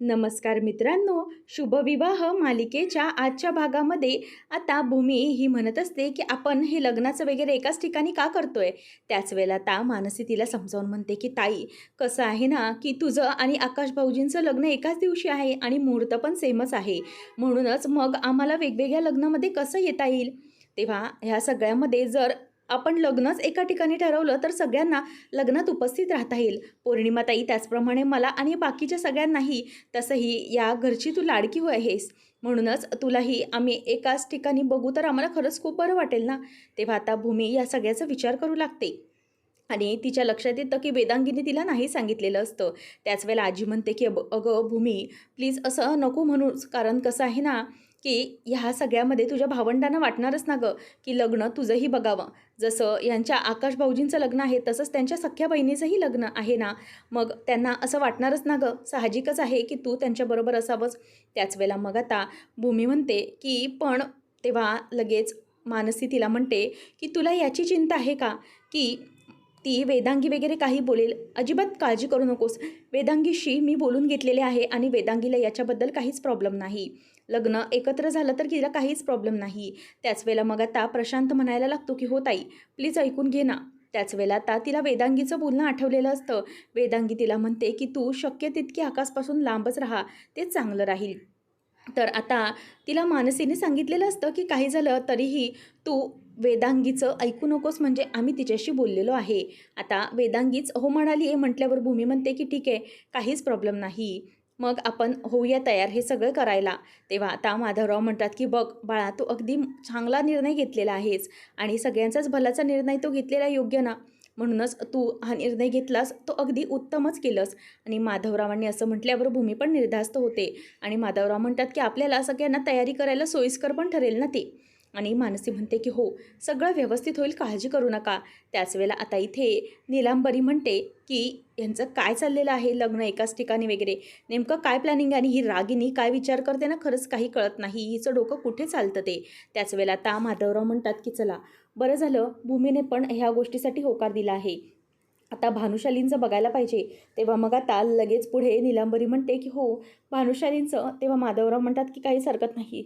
नमस्कार मित्रांनो शुभविवाह मालिकेच्या आजच्या भागामध्ये. आता भूमी ही म्हणत असते की आपण हे लग्नाचं वगैरे एकाच ठिकाणी का करतोय? त्याच वेळेला आता मानसी तिला समजावून म्हणते की ताई कसं आहे ना की तुझं आणि आकाश भाऊजींचं लग्न एकाच दिवशी आहे आणि मुहूर्त पण सेमच आहे. म्हणूनच मग आम्हाला वेगवेगळ्या लग्नामध्ये कसं येता येईल? तेव्हा ह्या सगळ्यामध्ये जर आपण लग्नच एका ठिकाणी ठरवलं तर सगळ्यांना लग्नात उपस्थित राहता येईल. पौर्णिमाताई त्याचप्रमाणे मला आणि बाकीच्या सगळ्यांनाही तसंही या घरची तू लाडकी हो आहेस. म्हणूनच तुलाही आम्ही एकाच ठिकाणी बघू तर आम्हाला खरंच खूप बरं वाटेल ना? तेव्हा आता भूमी या सगळ्याचा विचार करू लागते. आणि तिच्या लक्षात येतं की वेदांगीने तिला नाही सांगितलेलं असतं. त्याच वेळेला आजी म्हणते की अब अगं भूमी प्लीज असं नको म्हणूच कारण कसं आहे ना की ह्या सगळ्यामध्ये तुझ्या भावंडांना वाटणारच ना गं की लग्न तुझंही बघावं. जसं यांच्या आकाश भाऊजींचं लग्न आहे तसंच त्यांच्या सख्या बहिणीचंही लग्न आहे ना. मग त्यांना असं वाटणारच ना गं साहजिकच आहे की तू त्यांच्याबरोबर असावंच त्याच वेळेला मग आता भूमी म्हणते की पण तेव्हा लगेच मानसी तिला म्हणते की तुला याची चिंता आहे का? की ती वेदांगी वगैरे काही बोलेल? अजिबात काळजी करू नकोस. वेदांगीशी मी बोलून घेतलेले आहे आणि वेदांगीला याच्याबद्दल काहीच प्रॉब्लेम नाही. लग्न एकत्र झालं तर तिला काहीच प्रॉब्लेम नाही. त्याच वेळेला मग आता प्रशांत म्हणायला लागतो की हो ताई प्लीज ऐकून घे ना. त्याच वेळेला आता तिला वेदांगीचं बोलणं आठवलेलं असतं. वेदांगी तिला म्हणते की तू शक्य तितकी आकाशपासून लांबच राहा ते चांगलं राहील. तर आता तिला मानसीने सांगितलेलं असतं की काही झालं तरीही तू वेदांगीचं ऐकू नकोस म्हणजे आम्ही तिच्याशी बोललेलो आहे. आता वेदांगीच हो म्हणाली. आहे म्हटल्यावर भूमी म्हणते की ठीक आहे काहीच प्रॉब्लेम नाही. मग आपण होऊया तयार हे सगळं करायला. तेव्हा आता माधवराव म्हणतात की बघ बाळा तू अगदी चांगला निर्णय घेतलेला आहेस आणि सगळ्यांचाच भलाचा निर्णय तो घेतलेला योग्य ना. म्हणूनच तू हा निर्णय घेतलास तो अगदी उत्तमच केलंस. आणि माधवरावांनी असं म्हटल्यावर भूमी पण निर्धास्त होते. आणि माधवराव म्हणतात की आपल्याला सगळ्यांना तयारी करायला सोयीस्कर पण ठरेल ना ते. आणि मानसी म्हणते की हो सगळं व्यवस्थित होईल काळजी करू नका. त्याच वेळेला आता इथे निलांबरी म्हणते की यांचं काय चाललेलं आहे लग्न एकाच ठिकाणी वगैरे? नेमकं काय प्लॅनिंग आणि ही रागिनी काय विचार करते ना? खरंच काही कळत नाही. हिचं डोकं कुठे चालतं ते? त्याच वेळेला आता माधवराव म्हणतात की चला बरं झालं. भूमीने पण ह्या गोष्टीसाठी होकार दिला आहे. आता भानुशालींचं बघायला पाहिजे. तेव्हा मग आता लगेच पुढे निलांबरी म्हणते की हो भानुशालींचं. तेव्हा माधवराव म्हणतात की काहीच हरकत नाही.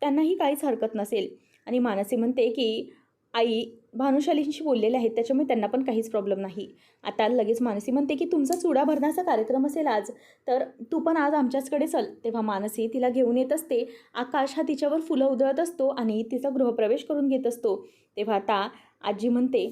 त्यांनाही काहीच हरकत नसेल. आणि मानसी म्हणते की आई भानुशालींशी बोललेले आहेत त्याच्यामुळे त्यांना पण काहीच प्रॉब्लेम नाही. आता लगेच मानसी म्हणते की तुमचा चुडा भरण्याचा कार्यक्रम असेल आज तर तू पण आज आमच्याचकडे चल. तेव्हा मानसी तिला घेऊन येत असते. आकाश हा तिच्यावर फुलं उधळत असतो आणि तिचा गृहप्रवेश करून घेत असतो. तेव्हा आता आजी म्हणते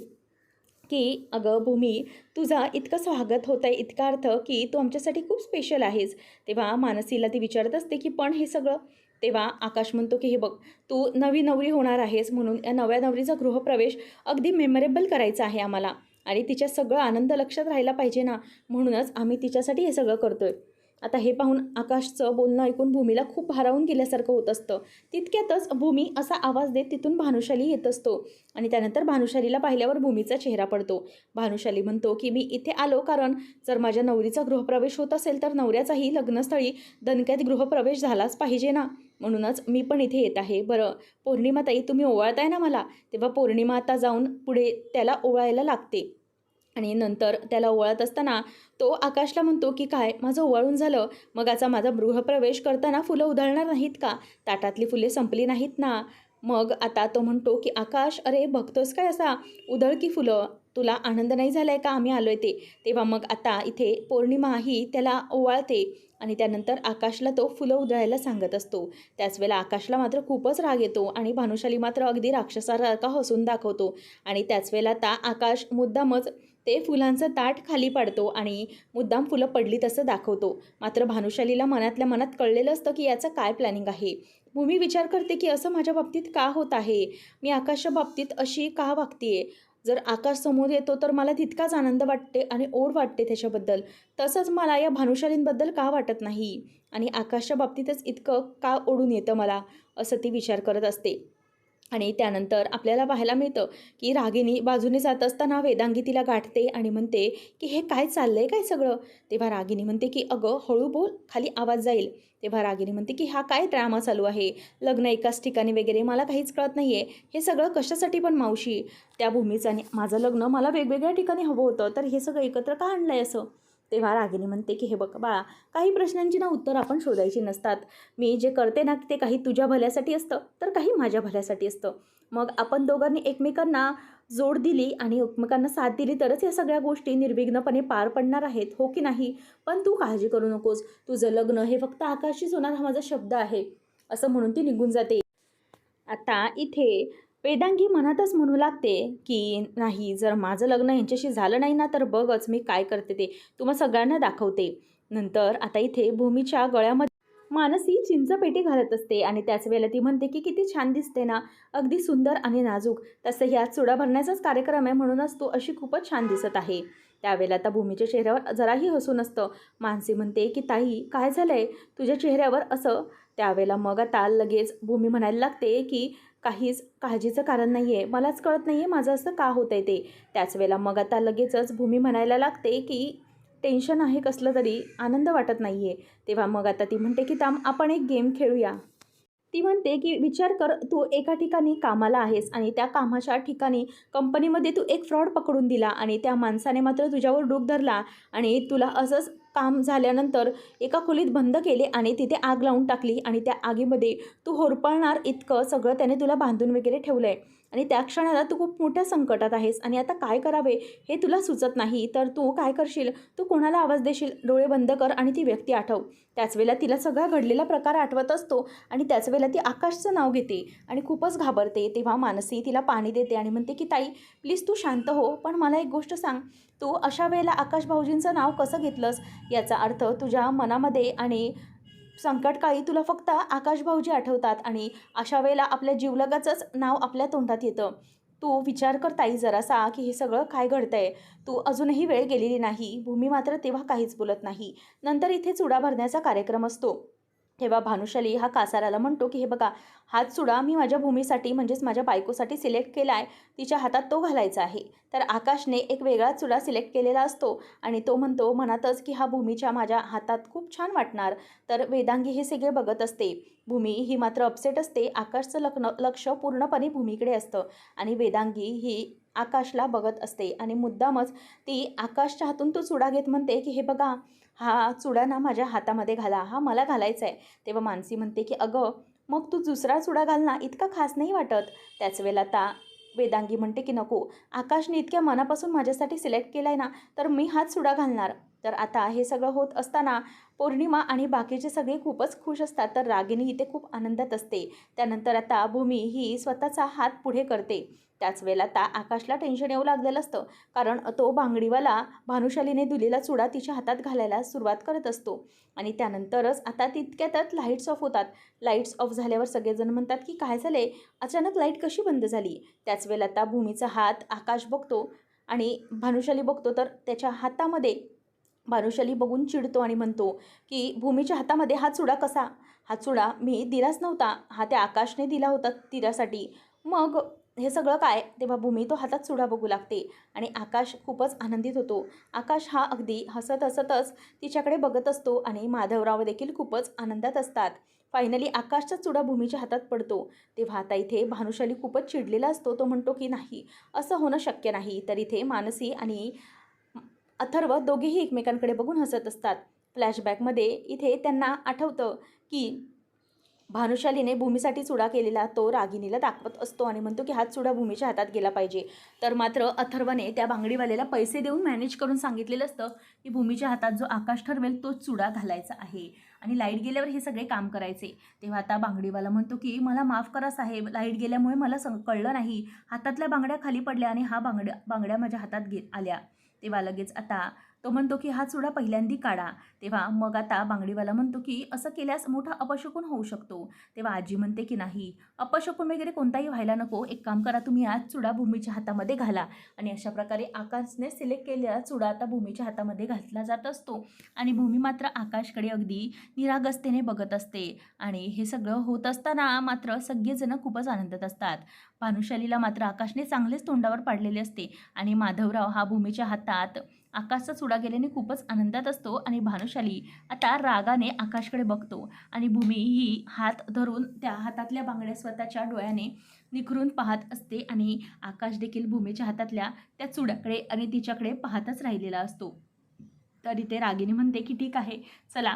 की अगं भूमी तुझा इतकं स्वागत होत आहे इतका अर्थ की तू आमच्यासाठी खूप स्पेशल आहेस. तेव्हा मानसीला ती विचारत असते की पण हे सगळं तेव्हा आकाश म्हणतो की हे बघ तू नवी नवरी होणार आहेस म्हणून या नव्या नवरीचा गृहप्रवेश अगदी मेमरेबल करायचा आहे आम्हाला. आणि तिच्या सगळं आनंद लक्षात राहिला पाहिजे ना म्हणूनच आम्ही तिच्यासाठी हे सगळं करतोय. आता हे पाहून आकाशचं बोलणं ऐकून भूमीला खूप भारावून गेल्यासारखं होत असतं. तितक्यातच भूमी असा आवाज देत तिथून भानुशाली येत असतो. आणि त्यानंतर भानुशालीला पाहिल्यावर भूमीचा चेहरा पडतो. भानुशाली म्हणतो की मी इथे आलो कारण जर माझ्या नवरीचा गृहप्रवेश होत असेल तर नवऱ्याचाही लग्नस्थळी दणक्यात गृहप्रवेश झालाच पाहिजे ना. म्हणूनच मी पण इथे येत आहे. बरं पौर्णिमाताई तुम्ही ओवाळताय ना मला? तेव्हा पौर्णिमा आता जाऊन पुढे त्याला ओवाळायला लागते. आणि नंतर त्याला ओवाळत असताना तो आकाशला म्हणतो की काय माझं ओवाळून झालं? मग आता माझा गृहप्रवेश करताना फुलं उधळणार नाहीत का? ताटातली फुले संपली नाहीत ना? मग आता तो म्हणतो की आकाश अरे बघतोस काय असा? उधळ की फुलं? तुला आनंद नाही झाला आहे का? आम्ही आलो आहे ते. तेव्हा मग आता इथे पौर्णिमा ही त्याला ओवाळते आणि त्यानंतर आकाशला तो फुलं उधळायला सांगत असतो. त्याच वेळेला आकाशला मात्र खूपच राग येतो आणि भानुशाली मात्र अगदी राक्षसासारखा हसून दाखवतो. आणि त्याच वेळेला आता आकाश मुद्दामच ते फुलांचं ताट खाली पाडतो आणि मुद्दाम फुलं पडली तसं दाखवतो. मात्र भानुशालीला मनातल्या मनात कळलेलं असतं की याचं काय प्लॅनिंग आहे. भूमी विचार करते की असं माझ्या बाबतीत का होत आहे? मी आकाशच्या बाबतीत अशी का वागतीये? जर आकाश समोर येतो तर मला तितकाच आनंद वाटते आणि ओढ वाटते त्याच्याबद्दल. तसंच मला या भानुशालींबद्दल का वाटत नाही? आणि आकाशच्या बाबतीतच इतकं का ओढून येतं मला? असं ती विचार करत असते. आणि त्यानंतर आपल्याला पाहायला मिळतं की रागिनी बाजूने जात असताना वेदांगी तिला गाठते आणि म्हणते की हे काय चाललंय काय सगळं? तेव्हा रागिनी म्हणते की अगं हळू बोल खाली आवाज जाईल. तेव्हा रागिनी म्हणते की हा काय ड्रामा चालू आहे? लग्न एकाच ठिकाणी वगैरे मला काहीच कळत नाही आहे हे सगळं कशासाठी पण मावशी? त्या भूमीचं आणि माझं लग्न मला वेगवेगळ्या ठिकाणी हवं होतं. तर हे सगळं एकत्र का आणलं आहे असं? तेव्हा रागिनी म्हणते की हे बघ बाळा काही प्रश्नांची ना उत्तर आपण शोधायची नसतात. मी जे करते ना ते काही तुझ्या भल्यासाठी असतं तर काही माझ्या भल्यासाठी असतं. मग आपण दोघांनी एकमेकांना जोड दिली आणि एकमेकांना साथ दिली तरच या सगळ्या गोष्टी निर्विघ्नपणे पार पडणार आहेत हो की नाही? पण तू काळजी करू नकोस. तुझं लग्न हे फक्त आकाशीच होणार हा माझा शब्द आहे. असं म्हणून ती निघून जाते. आता इथे वेदांगी मनातच म्हणू लागते की नाही जर माझं लग्न यांच्याशी झालं नाही ना तर बघच मी काय करते ते. तुम्हा सगळ्यांना दाखवते. नंतर आता इथे भूमीच्या गळ्यामध्ये मानसी चिंचपेटी घालत असते आणि त्याच वेळेला ती म्हणते की किती छान दिसते ना. अगदी सुंदर आणि नाजूक. तसं ह्यात चुडा भरण्याचाच कार्यक्रम आहे म्हणूनच तू अशी खूपच छान दिसत आहे. त्यावेळेला आता भूमीच्या चेहऱ्यावर जराही हसू नसतं. मानसी म्हणते की ताई काय झालं आहे तुझ्या चेहऱ्यावर असं? त्यावेळेला मग आता लगेच भूमी म्हणायला लागते की काहीच काळजीचं कारण नाही आहे मलाच कळत नाही आहे माझं असं का होतं आहे ते. त्याच वेळेला मग आता लगेचच भूमी म्हणायला लागते की टेन्शन आहे कसलं तरी आनंद वाटत नाही आहे तेव्हा मग आता ती म्हणते की ताम आपण एक गेम खेळूया. ती म्हणते की विचार कर तू एका ठिकाणी कामाला आहेस आणि त्या कामाच्या ठिकाणी कंपनीमध्ये तू एक फ्रॉड पकडून दिला आणि त्या माणसाने मात्र तुझ्यावर डूब धरला आणि तुला असंच काम झाल्यानंतर एका खोलीत बंद केले आणि तिथे आग लावून टाकली आणि त्या आगीमध्ये तू होरपळणार इतकं सगळं त्याने तुला बांधून वगैरे ठेवलं आहे आणि त्या क्षणाला तू खूप मोठ्या संकटात आहेस आणि आता काय करावे हे तुला सुचत नाही तर तू काय करशील? तू कोणाला आवाज देशील? डोळे बंद कर आणि ती व्यक्ती आठव. त्याच वेळेला तिला सगळा घडलेला प्रकार आठवत असतो आणि त्याच वेळेला ती आकाशचं नाव घेते आणि खूपच घाबरते. तेव्हा मानसी तिला पाणी देते आणि म्हणते की ताई प्लीज तू शांत हो पण मला एक गोष्ट सांग. तू अशा वेळेला आकाश भाऊजींचं नाव कसं घेतलंस? याचा अर्थ तुझ्या मनामध्ये आणि संकटकाळी तुला फक्त आकाशभाऊजी आठवतात आणि अशा वेळेला आपल्या जीवलगाचंच नाव आपल्या तोंडात येतं. तू विचार कर ताई जरासा की हे सगळं काय घडतंय. तू अजूनही वेळ गेलेली नाही. भूमी मात्र तेव्हा काहीच बोलत नाही. नंतर इथे चुडा भरण्याचा कार्यक्रम असतो. तेव्हा भानुशाली हा कासाराला म्हणतो की हे बघा हात चुडा मी माझ्या भूमीसाठी म्हणजेच माझ्या बायकोसाठी सिलेक्ट केला आहे तिच्या हातात तो घालायचा आहे. तर आकाशने एक वेगळा चुडा सिलेक्ट केलेला असतो आणि तो म्हणतो मनातच की हा भूमीच्या माझ्या हातात खूप छान वाटणार. तर वेदांगी हे सगळे बघत असते. भूमी ही मात्र अपसेट असते. आकाशचं लग्न लक्ष पूर्णपणे भूमीकडे असतं आणि वेदांगी ही आकाशला बघत असते आणि मुद्दामच ती आकाशच्या हातून तो चुडा घेत म्हणते की हे बघा हा चुडा ना माझ्या हातामध्ये घाला. हा मला घालायचा आहे तेव्हा मानसी म्हणते की अगं मग तू दुसरा चुडा घाल ना इतका खास नाही वाटत. त्याच वेळेला आता वेदांगी म्हणते की नको आकाशने इतक्या मनापासून माझ्यासाठी सिलेक्ट केला आहे ना तर मी हाच चुडा घालणार. तर आता हे सगळं होत असताना पौर्णिमा आणि बाकीचे सगळे खूपच खुश असतात. तर रागिनी इथे खूप आनंदात असते. त्यानंतर आता भूमी ही स्वतःचा हात पुढे करते. त्याच वेळेला आता आकाशला टेन्शन येऊ लागलेलं असतं. कारण तो बांगडीवाला भानुशालीने दिलेला चुडा तिच्या हातात घालायला सुरुवात करत असतो. आणि त्यानंतरच आता तितक्यातच लाईट्स ऑफ होतात. लाईट्स ऑफ झाल्यावर सगळेजण म्हणतात की काय झाले अचानक लाइट कशी बंद झाली? त्याच वेळेला आता भूमीचा हात आकाश बघतो. आणि भानुशाली बघतो तर त्याच्या हातामध्ये भानुशाली बघून चिडतो आणि म्हणतो की भूमीच्या हातामध्ये हा चुडा कसा? हा चुडा मी दिलाच नव्हता. हा त्या आकाशने दिला होता तिरासाठी मग हे सगळं काय? तेव्हा भूमी तो हातात चुडा बघू लागते आणि आकाश खूपच आनंदित होतो. आकाश हा अगदी हसत हसतच तिच्याकडे बघत असतो आणि माधवराव देखील खूपच आनंदात असतात. फायनली आकाशचा चुडा भूमीच्या हातात पडतो. तेव्हा आता इथे भानुशाली खूपच चिडलेला असतो. तो म्हणतो की नाही असं होणं शक्य नाही. तर इथे मानसी आणि अथर्व दोघेही एकमेकांकडे बघून हसत असतात. फ्लॅशबॅकमध्ये इथे त्यांना आठवतं की भानुशालीने भूमीसाठी चुडा केलेला तो रागिनीला दाखवत असतो आणि म्हणतो की हाच चुडा भूमीच्या हातात गेला पाहिजे. तर मात्र अथर्वने त्या बांगडीवाल्याला पैसे देऊन मॅनेज करून सांगितलेलं असतं की भूमीच्या हातात जो आकाश ठरवेल तो चुडा घालायचा आहे. आणि लाइट गेल्यावर हे सगळे काम करायचे. तेव्हा आता बांगडीवाला म्हणतो की मला माफ करा साहेब लाइट गेल्यामुळे मला सं कळलं नाही. हातातल्या बांगड्या खाली पडल्या आणि हा बांगड्या बांगड्या माझ्या हातात गे आल्या. तेव्हा लगेच आता तो म्हणतो की हा चुडा पहिल्यांदी काढा. तेव्हा मग आता बांगडीवाला म्हणतो की असं केल्यास मोठा अपशकून होऊ शकतो. तेव्हा आजी म्हणते की नाही अपशकून वगैरे कोणताही व्हायला नको. एक काम करा तुम्ही आज चुडा भूमीच्या हातामध्ये घाला. आणि अशा प्रकारे आकाशने सिलेक्ट केलेला चुडा आता भूमीच्या हातामध्ये घातला जात असतो. आणि भूमी मात्र आकाशकडे अगदी निरागसतेने बघत असते. आणि हे सगळं होत असताना मात्र सगळेजण खूपच आनंदात असतात. भानुशालीला मात्र आकाशने चांगलेच तोंडावर पाडलेले असते. आणि माधवराव हा भूमीच्या हातात आकाशचा चुडा गेल्याने खूपच आनंदात असतो आणि भानुशाली आता रागाने आकाशकडे बघतो. आणि भूमी ही हात धरून त्या हातातल्या बांगड्या स्वतःच्या डोळ्याने निखरून पाहत असते आणि आकाश देखील भूमीच्या हातातल्या त्या चुड्याकडे आणि तिच्याकडे पाहतच राहिलेला असतो. तर इथे रागिनी म्हणते की ठीक आहे चला.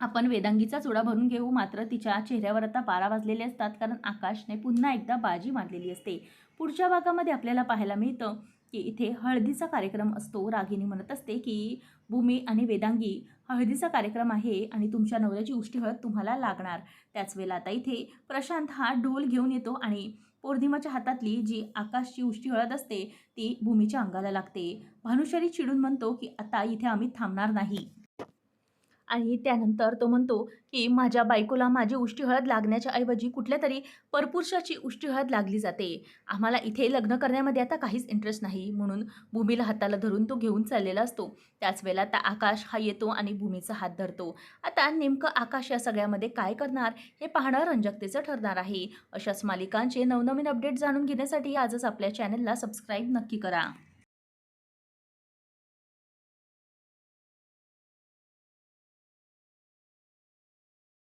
आपण वेदांगीचा चुडा भरून घेऊ. मात्र तिच्या चेहऱ्यावर आता बारा वाजलेले असतात कारण आकाशने पुन्हा एकदा बाजी मारलेली असते. पुढच्या भागामध्ये आपल्याला पाहायला मिळतं की इथे हळदीचा कार्यक्रम असतो रागिनी म्हणत असते की भूमी आणि वेदांगी हळदीचा कार्यक्रम आहे आणि तुमच्या नवऱ्याची उष्टी हळद तुम्हाला लागणार. त्याच वेळेला आता इथे प्रशांत हा ढोल घेऊन येतो आणि पौर्णिमाच्या हातातली जी आकाशची उष्टी हळद असते ती भूमीच्या अंगाला लागते. भानुशाली चिडून म्हणतो की आता इथे आम्ही थांबणार नाही. आणि त्यानंतर तो म्हणतो की माझ्या बायकोला माझी उष्टी हळद लागण्याच्या ऐवजी कुठल्या तरी परपुरुषाची उष्टी हळद लागली जाते. आम्हाला इथे लग्न करण्यामध्ये आता काहीच इंटरेस्ट नाही म्हणून भूमीला हाताला धरून तो घेऊन चाललेला असतो. त्याच वेळेला आता आकाश हा येतो आणि भूमीचा हात धरतो. आता नेमकं आकाश या सगळ्यामध्ये काय करणार हे पाहणं रंजकतेचं ठरणार आहे. अशाच मालिकांचे नवनवीन अपडेट जाणून घेण्यासाठी आजच आपल्या चॅनलला सबस्क्राईब नक्की करा.